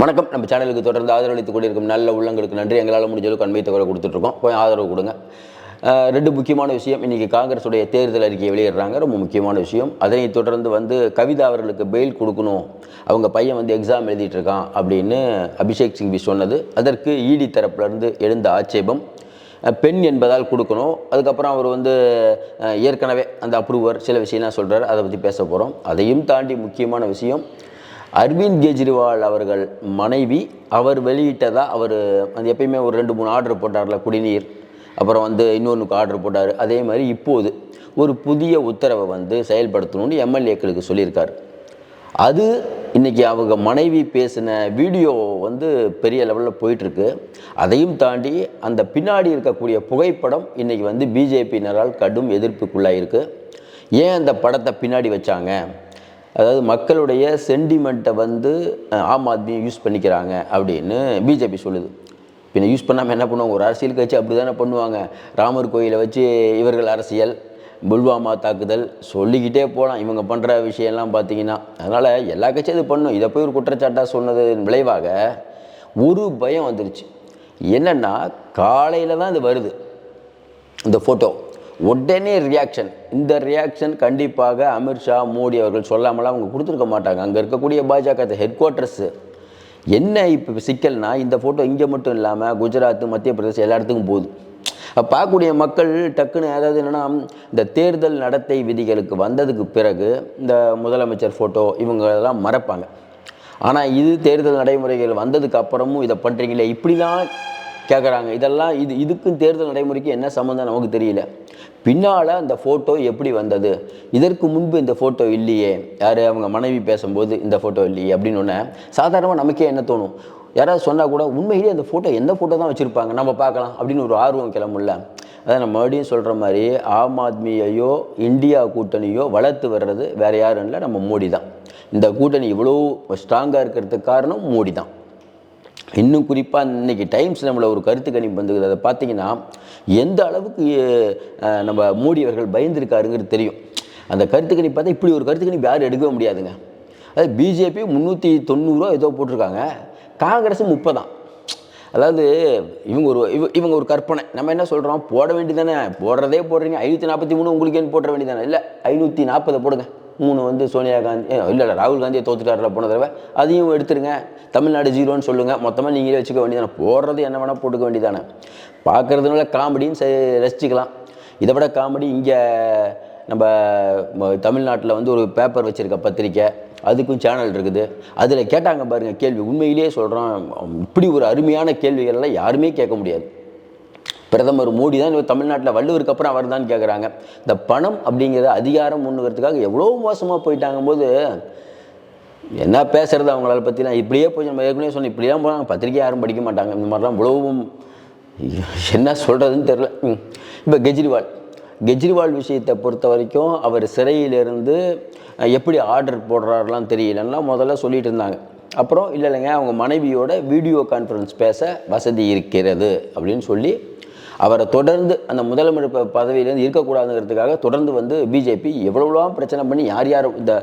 வணக்கம். நம்ம சேனலுக்கு தொடர்ந்து ஆதரவளித்து கொண்டிருக்கும் நல்ல உள்ளங்களுக்கு நன்றி. எங்களால் முடிஞ்ச அளவுக்கு அண்மை தகவலை கொடுத்துட்ருக்கோம். போய் ஆதரவு கொடுங்க. ரெண்டு முக்கியமான விஷயம் இன்றைக்கி காங்கிரஸுடைய தேர்தல் அறிக்கையை வெளியிடுறாங்க. ரொம்ப முக்கியமான விஷயம். அதனை தொடர்ந்து வந்து கவிதா அவர்களுக்கு பெயில் கொடுக்கணும். அவங்க பையன் வந்து எக்ஸாம் எழுதிட்டு இருக்கான் அப்படின்னு அபிஷேக் சிங்வி சொன்னது. அதற்கு இடி தரப்புலேருந்து எழுந்த ஆட்சேபம். பெண் என்பதால் கொடுக்கணும். அதுக்கப்புறம் அவர் வந்து ஏற்கனவே அந்த அப்ரூவர் சில விஷயம்லாம் சொல்கிறார் அதை பற்றி பேச போகிறோம் அதையும் தாண்டி முக்கியமான விஷயம். அரவிந்த் கெஜ்ரிவால் அவர்கள் மனைவி அவர் வெளியிட்டதா அவர் அது எப்பயுமே ஒரு ரெண்டு மூணு ஆர்டர் போட்டார்ல குடிநீர் அப்புறம் வந்து இன்னொன்றுக்கு ஆர்டர் போட்டார். அதே மாதிரி இப்போது ஒரு புதிய உத்தரவை வந்து செயல்படுத்தணும்னு எம்எல்ஏக்களுக்கு சொல்லியிருக்காரு. அது இன்றைக்கி அவங்க மனைவி பேசின வீடியோ வந்து பெரிய லெவலில் போயிட்டுருக்கு. அதையும் தாண்டி அந்த பின்னாடி இருக்கக்கூடிய புகைப்படம் இன்றைக்கி வந்து பிஜேபியினரால் கடும் எதிர்ப்புக்குள்ளாயிருக்கு. ஏன் அந்த படத்தை பின்னாடி வச்சாங்க? அதாவது மக்களுடைய சென்டிமெண்ட்டை வந்து ஆம் ஆத்மி யூஸ் பண்ணிக்கிறாங்க அப்படின்னு பிஜேபி சொல்லுது. பின்ன யூஸ் பண்ணாமல் என்ன பண்ணுவாங்க? ஒரு அரசியல் கட்சி அப்படி தானே பண்ணுவாங்க. ராமர் கோயிலை வச்சு இவர்கள் அரசியல் புல்வாமா தாக்குதல் சொல்லிக்கிட்டே போகலாம் இவங்க பண்ணுற விஷயம்லாம் பார்த்தீங்கன்னா. அதனால் எல்லா கட்சியும் இது பண்ணும். இதை போய் ஒரு குற்றச்சாட்டாக சொன்னதன் விளைவாக ஒரு பயம் வந்துருச்சு. என்னென்னா காலையில் தான் இது வருது. இந்த ஃபோட்டோ உடனே ரியாக்ஷன் இந்த ரியாக்ஷன் கண்டிப்பாக அமித்ஷா மோடி அவர்கள் சொல்லாமலாம் அவங்க கொடுத்துருக்க மாட்டாங்க. அங்கே இருக்கக்கூடிய பாஜக ஹெட் குவார்ட்டர்ஸு என்ன இப்போ சிக்கல்னா இந்த ஃபோட்டோ இங்கே மட்டும் இல்லாமல் குஜராத் மத்திய பிரதேசம் எல்லா இடத்துக்கும் போகுது பார்க்கக்கூடிய மக்கள் டக்குன்னு அதாவது என்னென்னா இந்த தேர்தல் நடத்தை விதிகளுக்கு வந்ததுக்கு பிறகு இந்த முதலமைச்சர் ஃபோட்டோ இவங்க எல்லாம் மறப்பாங்க. ஆனால் இது தேர்தல் நடைமுறைகள் வந்ததுக்கு அப்புறமும் இதை பண்ணுறீங்களே இப்படிலாம் கேட்குறாங்க இதெல்லாம் இது இதுக்கும் தேர்தல் நடைமுறைக்கு என்ன சம்மந்தம் நமக்கு தெரியல. பின்னால் அந்த ஃபோட்டோ எப்படி வந்தது? இதற்கு முன்பு இந்த ஃபோட்டோ இல்லையே. யார்? அவங்க மனைவி பேசும்போது இந்த ஃபோட்டோ இல்லையே அப்படின்னு ஒன்று சாதாரணமாக நமக்கே என்ன தோணும்? யாராவது சொன்னால் கூட உண்மையிலேயே அந்த ஃபோட்டோ எந்த ஃபோட்டோ தான் வச்சுருப்பாங்க? நம்ம பார்க்கலாம். அப்படின்னு ஒரு ஆர்வம் கிளம்புல அதான் நான் மறுபடியும் சொல்கிற மாதிரி ஆம் ஆத்மியையோ இந்தியா கூட்டணியோ வளர்த்து வர்றது வேறு யாரும் இல்லை நம்ம மோடி தான் இந்த கூட்டணி இவ்வளோ ஸ்ட்ராங்காக இருக்கிறதுக்கு காரணம் மோடி தான் இன்னும் குறிப்பாக இன்னைக்கு டைம்ஸ் நம்மள ஒரு கருத்து கணிப்பு வந்துக்குது. அதை பார்த்தீங்கன்னா எந்த அளவுக்கு நம்ம மோடி அவர்கள் பயந்துருக்காருங்கிறது தெரியும். அந்த கருத்து கணிப்பு பார்த்தா இப்படி ஒரு கருத்து கணிப்பு யாரும் எடுக்கவே முடியாதுங்க. அதாவது பிஜேபி முந்நூற்றி தொண்ணூறுரூவா ஏதோ போட்டிருக்காங்க. காங்கிரஸ் முப்பதான் அதாவது இவங்க ஒரு இவ- இவங்க ஒரு கற்பனை. நம்ம என்ன சொல்கிறோம் போட வேண்டியதானே போடுறதே போடுறீங்க. ஐநூற்றி நாற்பத்தி மூணு உங்களுக்கு ஏன் வேண்டியதானே இல்லை ஐநூற்றி நாற்பதை போடுங்க. மூணு வந்து சோனியா காந்தி இல்லை இல்லை ராகுல் காந்தியை தோத்துட்டாரில் போன தடவை. அதையும் எடுத்துருங்க. தமிழ்நாடு ஜீரோன்னு சொல்லுங்கள் மொத்தமாக நீங்களே வச்சுக்க வேண்டியதானே போடுறது என்ன வேணால் போட்டுக்க வேண்டியதானே பார்க்குறதுனால காமெடின்னு செ- ரசிச்சுக்கலாம். இதை விட காமெடி இங்கே நம்ம தமிழ்நாட்டில் வந்து ஒரு பேப்பர் வச்சுருக்க பத்திரிக்கை. அதுக்கும் சேனல் இருக்குது. அதில் கேட்டாங்க பாருங்கள் கேள்வி. உண்மையிலேயே சொல்கிறோம் இப்படி ஒரு அருமையான கேள்விகள்லாம் யாருமே கேட்க முடியாது. பிரதமர் மோடி தான் இவர் தமிழ்நாட்டில் வள்ளுவருக்கு அப்புறம் அவர் தான் கேட்குறாங்க இந்த பணம் அப்படிங்கிறத அதிகாரம் முன்னுக்கிறதுக்காக எவ்வளோ மோசமாக போயிட்டாங்க போது என்ன பேசுறது அவங்களால பற்றிலாம் இப்படியே போய் நம்ம ஏற்கனவே சொன்னோம் இப்படியே போனாங்க பத்திரிக்கை யாரும் படிக்க மாட்டாங்க. இந்த மாதிரிலாம் இவ்வளவும் என்ன சொல்கிறதுன்னு தெரில இப்போ கெஜ்ரிவால். கெஜ்ரிவால் விஷயத்தை பொறுத்த வரைக்கும் அவர் சிறையிலிருந்து எப்படி ஆர்டர் போடுறாருலாம் தெரியலன்னா முதல்ல சொல்லிட்டு இருந்தாங்க. அப்புறம் இல்லை இல்லைங்க அவங்க மனைவியோட வீடியோ கான்ஃபரன்ஸ் பேச வசதி இருக்கிறது அப்படின்னு சொல்லி அவரை தொடர்ந்து அந்த முதலமைச்சர் பதவியிலேருந்து இருக்கக்கூடாதுங்கிறதுக்காக தொடர்ந்து வந்து பிஜேபி எவ்வளோலாம் பிரச்சனை பண்ணி யார் யார் இந்த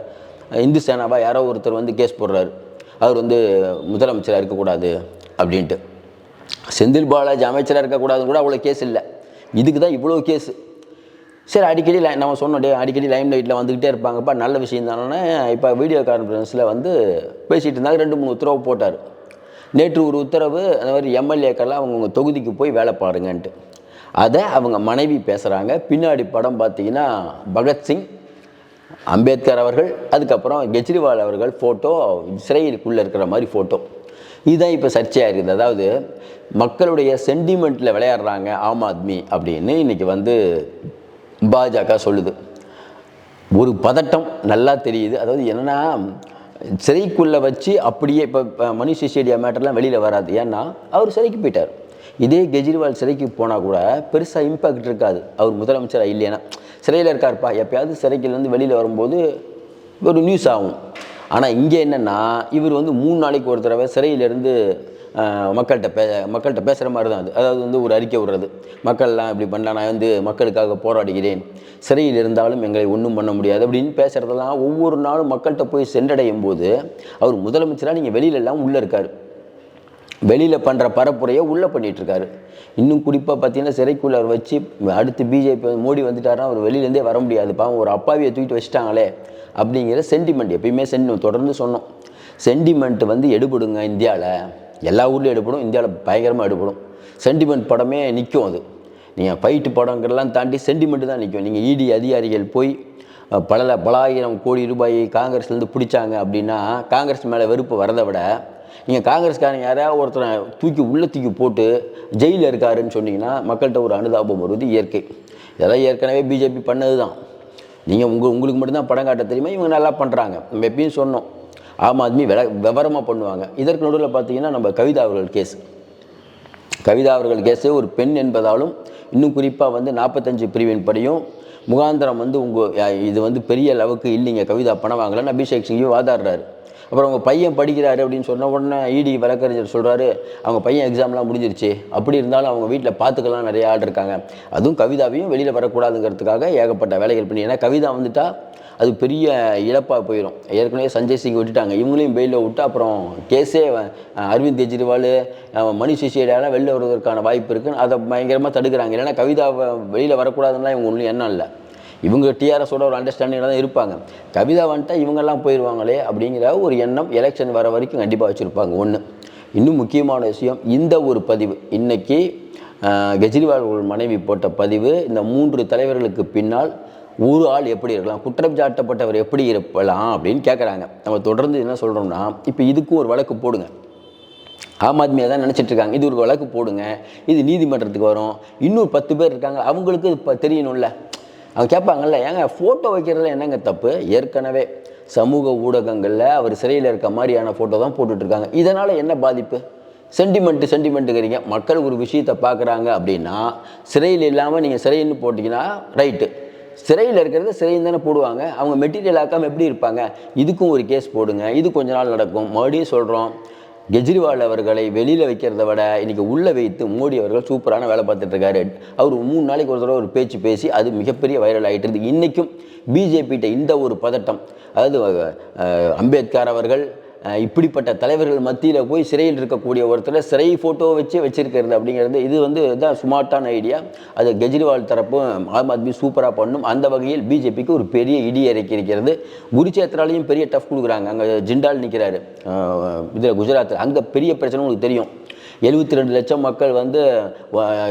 இந்து சேனாவா யாரோ ஒருத்தர் வந்து கேஸ் போடுறாரு. அவர் வந்து முதலமைச்சராக இருக்கக்கூடாது அப்படின்ட்டு. செந்தில் பாலாஜி அமைச்சராக இருக்கக்கூடாதுன்னு கூட அவ்வளோ கேஸ் இல்லை. இதுக்கு தான் இவ்வளோ கேஸு சரி அடிக்கடி லை நம்ம சொன்னோம் டே அடிக்கடி லைம் லைட்டில் வந்துக்கிட்டே இருப்பாங்கப்பா நல்ல விஷயம் தானே இப்போ வீடியோ கான்ஃபரன்ஸில் வந்து பேசிகிட்டு இருந்தாங்க ரெண்டு மூணு உத்தரவு போட்டார். நேற்று ஒரு உத்தரவு அந்த மாதிரி எம்எல்ஏக்கெல்லாம் அவங்கவுங்க தொகுதிக்கு போய் வேலை பாருங்கன்ட்டு. அதை அவங்க மனைவி பேசுகிறாங்க பின்னாடி படம் பார்த்தீங்கன்னா பகத்சிங் அம்பேத்கர் அவர்கள் அதுக்கப்புறம் கெஜ்ரிவால் அவர்கள் ஃபோட்டோ சிறையிலுக்குள்ளே இருக்கிற மாதிரி ஃபோட்டோ இதுதான் இப்போ சர்ச்சையாக இருக்குது. அதாவது மக்களுடைய சென்டிமெண்ட்டில் விளையாடுறாங்க ஆம் ஆத்மி அப்படின்னு இன்றைக்கி வந்து பாஜக சொல்லுது. ஒரு பதட்டம் நல்லா தெரியுது. அதாவது என்னென்னா சிறைக்குள்ளே வச்சு அப்படியே இப்போ மனுஷ் சிசேடியா மேட்டர்லாம் வெளியில் வராது. ஏன்னா அவர் சிறைக்கு போயிட்டார். இதே கெஜ்ரிவால் சிறைக்கு போனால் கூட பெருசாக இம்பேக்ட் இருக்காது. அவர் முதலமைச்சராக இல்லைன்னா சிறையில் இருக்கார்ப்பா. எப்பயாவது சிறைக்குலேருந்து வெளியில் வரும்போது ஒரு நியூஸ் ஆகும். ஆனால் இங்கே என்னென்னா இவர் வந்து மூணு நாளைக்கு ஒரு தடவை சிறையிலேருந்து மக்கள்கிட்ட பே மக்கள்கிட்ட பேசுகிற மாதிரி தான் அது. அதாவது வந்து ஒரு அறிக்கை விடுறது. மக்கள்லாம் இப்படி பண்ணலாம் நான் வந்து மக்களுக்காக போராடுகிறேன். சிறையில் இருந்தாலும் எங்களை ஒன்றும் பண்ண முடியாது அப்படின்னு பேசுகிறதெல்லாம் ஒவ்வொரு நாளும் மக்கள்கிட்ட போய் சென்றடையும் போது அவர் முதலமைச்சராக நீங்கள் வெளியிலலாம் உள்ளே இருக்கார். வெளியில் பண்ணுற பரப்புரையை உள்ளே பண்ணிகிட்ருக்காரு இன்னும் குறிப்பாக பார்த்தீங்கன்னா சிறைக்குள்ள அவர் வச்சு அடுத்து பிஜேபி மோடி வந்துட்டாருன்னா அவர் வெளியிலேருந்தே வர முடியாது. பாவம் ஒரு அப்பாவியை தூக்கிட்டு வச்சிட்டாங்களே அப்படிங்கிற சென்டிமெண்ட் எப்பயுமே சென்டிமெண்ட் தொடர்ந்து சொன்னோம். சென்டிமெண்ட் வந்து எடுபடுங்க இந்தியாவில் எல்லா ஊர்லேயும் எடுப்படும் இந்தியாவில் பயங்கரமாக எடுப்படும் சென்டிமெண்ட் படமே நிற்கும் அது. நீங்கள் ஃபைட்டு படங்கள்லாம் தாண்டி சென்டிமெண்ட்டு தான் நிற்கும் நீங்கள் இடி அதிகாரிகள் போய் பல பலாயிரம் கோடி ரூபாய் காங்கிரஸ்லேருந்து பிடிச்சாங்க அப்படின்னா காங்கிரஸ் மேலே வெறுப்பு வரதை விட நீங்கள் காங்கிரஸ்காரங்க யாராவது ஒருத்தரை தூக்கி உள்ளே தூக்கி போட்டு ஜெயிலில் இருக்காருன்னு சொன்னீங்கன்னா மக்கள்கிட்ட ஒரு அனுதாபம் வருவது இயற்கை. இதெல்லாம் ஏற்கனவே பிஜேபி பண்ணது தான் நீங்கள் உங்கள் உங்களுக்கு மட்டும்தான் படம் காட்ட தெரியுமா? இவங்க நல்லா பண்ணுறாங்க நம்ம எப்பயும் சொன்னோம். ஆம் ஆத்மி வில விவரமாக பண்ணுவாங்க. இதற்கு நடுவில் பார்த்தீங்கன்னா நம்ம கவிதா அவர்கள் கேஸ் கவிதா அவர்கள் கேஸு ஒரு பெண் என்பதாலும் இன்னும் குறிப்பாக வந்து நாற்பத்தஞ்சு பிரிவின் படியும் முகாந்திரம் வந்து உங்கள் இது வந்து பெரிய அளவுக்கு இல்லைங்க. கவிதா பணம் வாங்கலன்னு அபிஷேக் சிங்கையும் வாதாடுறாரு. அப்புறம் உங்கள் பையன் படிக்கிறாரு அப்படின்னு சொன்ன உடனே இடி வழக்கறிஞர் சொல்கிறாரு அவங்க பையன் எக்ஸாம்லாம் முடிஞ்சிருச்சு. அப்படி இருந்தாலும் அவங்க வீட்டில் பார்த்துக்கலாம் நிறைய ஆள் இருக்காங்க. அதுவும் கவிதாவையும் வெளியில் வரக்கூடாதுங்கிறதுக்காக ஏகப்பட்ட வேலைகள் பண்ணி ஏன்னா கவிதா வந்துட்டால் அது பெரிய இழப்பாக போயிடும் ஏற்கனவே சஞ்சய் சிங் விட்டுட்டாங்க. இவங்களையும் பெயிலில் விட்டு அப்புறம் கேஸே அரவிந்த் கெஜ்ரிவால் மணி மணிஷ் வெளில வருவதற்கான வாய்ப்பு இருக்குன்னு அதை பயங்கரமாக தடுக்கிறாங்க. இல்லைன்னா கவிதா வெளியில் வரக்கூடாதுன்னா இவங்க ஒன்றும் எண்ணம் இல்லை. இவங்க டிஆர்எஸோட ஒரு அண்டர்ஸ்டாண்டிங்கில் தான் இருப்பாங்க. கவிதா வந்துட்டா இவங்கெல்லாம் போயிடுவாங்களே அப்படிங்கிற ஒரு எண்ணம் எலெக்ஷன் வர வரைக்கும் கண்டிப்பாக வச்சுருப்பாங்க ஒன்று இன்னும் முக்கியமான விஷயம் இந்த ஒரு பதிவு. இன்றைக்கி கெஜ்ரிவால் மனைவி போட்ட பதிவு இந்த மூன்று தலைவர்களுக்கு பின்னால் ஒரு ஆள் எப்படி இருக்கலாம்? குற்றம் சாட்டப்பட்டவர் எப்படி இருக்கலாம் அப்படின்னு கேட்குறாங்க நம்ம தொடர்ந்து என்ன சொல்கிறோம்னா இப்போ இதுக்கும் ஒரு வழக்கு போடுங்க. ஆம் ஆத்மியாக தான் நினச்சிட்ருக்காங்க இது ஒரு வழக்கு போடுங்க. இது நீதிமன்றத்துக்கு வரும். இன்னும் பத்து பேர் இருக்காங்க. அவங்களுக்கு இப்போ தெரியணும்ல. அவங்க கேட்பாங்கல்ல ஏங்க ஃபோட்டோ வைக்கிறதுல என்னங்க தப்பு? ஏற்கனவே சமூக ஊடகங்களில் அவர் சிறையில் இருக்க மாதிரியான ஃபோட்டோ தான் போட்டுட்ருக்காங்க. இதனால் என்ன பாதிப்பு? சென்டிமெண்ட்டு சென்டிமெண்ட்டுங்கிறீங்க மக்கள் ஒரு விஷயத்தை பார்க்குறாங்க அப்படின்னா சிறையில் இல்லாமல் நீங்கள் சிறைன்னு போட்டிங்கன்னா ரைட்டு சிறையில் இருக்கிறது சிறையில் தானே போடுவாங்க. அவங்க மெட்டீரியல் ஆக்காமல் எப்படி இருப்பாங்க? இதுக்கும் ஒரு கேஸ் போடுங்க. இது கொஞ்ச நாள் நடக்கும். மறுபடியும் சொல்கிறோம் கெஜ்ரிவால் அவர்களை வெளியில் வைக்கிறத விட இன்றைக்கி உள்ளே வைத்து மோடி அவர்கள் சூப்பரான வேலை பார்த்துட்டு இருக்காரு. அவர் மூணு நாளைக்கு ஒரு தடவை ஒரு பேச்சு பேசி அது மிகப்பெரிய வைரல் ஆகிட்டு இருக்குது இன்றைக்கும் பிஜேபிகிட்ட இந்த ஒரு பதட்டம். அதாவது அம்பேத்கர் அவர்கள் இப்படிப்பட்ட தலைவர்கள் மத்தியில் போய் சிறையில் இருக்கக்கூடிய ஒருத்தரை சிறை ஃபோட்டோ வச்சு வச்சுருக்கிறது அப்படிங்கிறது இது வந்து தான் ஸ்மார்ட்டான ஐடியா அது கெஜ்ரிவால் தரப்பும் ஆம் ஆத்மி சூப்பராக பண்ணும். அந்த வகையில் பிஜேபிக்கு ஒரு பெரிய இடி இறக்கி இருக்கிறது. குருச்சேத்ராலையும் பெரிய டஃப் கொடுக்குறாங்க. அங்கே ஜிண்டால் நிற்கிறாரு இதில் குஜராத்தில் அங்கே பெரிய பிரச்சனை உங்களுக்கு தெரியும். எழுபத்தி ரெண்டு லட்சம் மக்கள் வந்து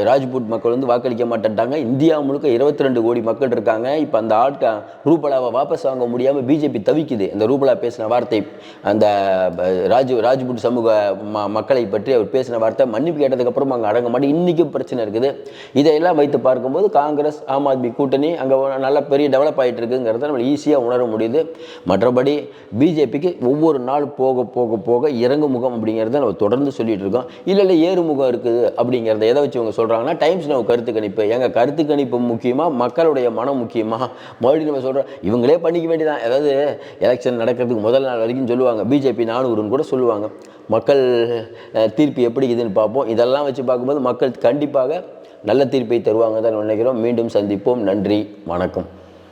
ராஜ்புட் மக்கள் வந்து வாக்களிக்க மாட்டேன்ட்டாங்க. இந்தியா முழுக்க இருபத்தி ரெண்டு கோடி மக்கள் இருக்காங்க. இப்போ அந்த ஆட்க ரூபலாவை வாபஸ் வாங்க முடியாமல் பிஜேபி தவிக்குது. இந்த ரூபலா பேசின வார்த்தை அந்த ப- ராஜ் ராஜ்புட் சமூக ம மக்களை பற்றி அவர் பேசின வார்த்தை மன்னிப்பு கேட்டதுக்கப்புறம் அங்கே அடங்க மாட்டேன் இன்றைக்கும் பிரச்சனை இருக்குது. இதையெல்லாம் வைத்து பார்க்கும்போது காங்கிரஸ் ஆம் ஆத்மி கூட்டணி அங்கே நல்ல பெரிய டெவலப் ஆகிட்டு இருக்குங்கிறத நம்ம ஈஸியாக உணர முடியுது. மற்றபடி பிஜேபிக்கு ஒவ்வொரு நாள் போக போக போக இறங்கு முகம் அப்படிங்கிறத நம்ம தொடர்ந்து சொல்லிகிட்டு இருக்கோம். இல்லை இல்லை ஏறுமுகம் இருக்குது அப்படிங்கிறத எதை வச்சு இவங்க சொல்கிறாங்கன்னா டைம்ஸ் நம்ம கருத்து கணிப்பு. எங்கள் கருத்து கணிப்பு முக்கியமாக மக்களுடைய மனம் முக்கியமாக மறுபடியும் நம்ம சொல்கிறோம் இவங்களே பண்ணிக்க வேண்டியதான் அதாவது எலெக்ஷன் நடக்கிறதுக்கு முதல் நாள் வரைக்கும் சொல்லுவாங்க பிஜேபி நானூறுன்னு கூட சொல்லுவாங்க. மக்கள் தீர்ப்பு எப்படி இதுன்னு பார்ப்போம். இதெல்லாம் வச்சு பார்க்கும்போது மக்கள் கண்டிப்பாக நல்ல தீர்ப்பை தருவாங்க தான் நினைக்கிறோம். மீண்டும் சந்திப்போம். நன்றி. வணக்கம்.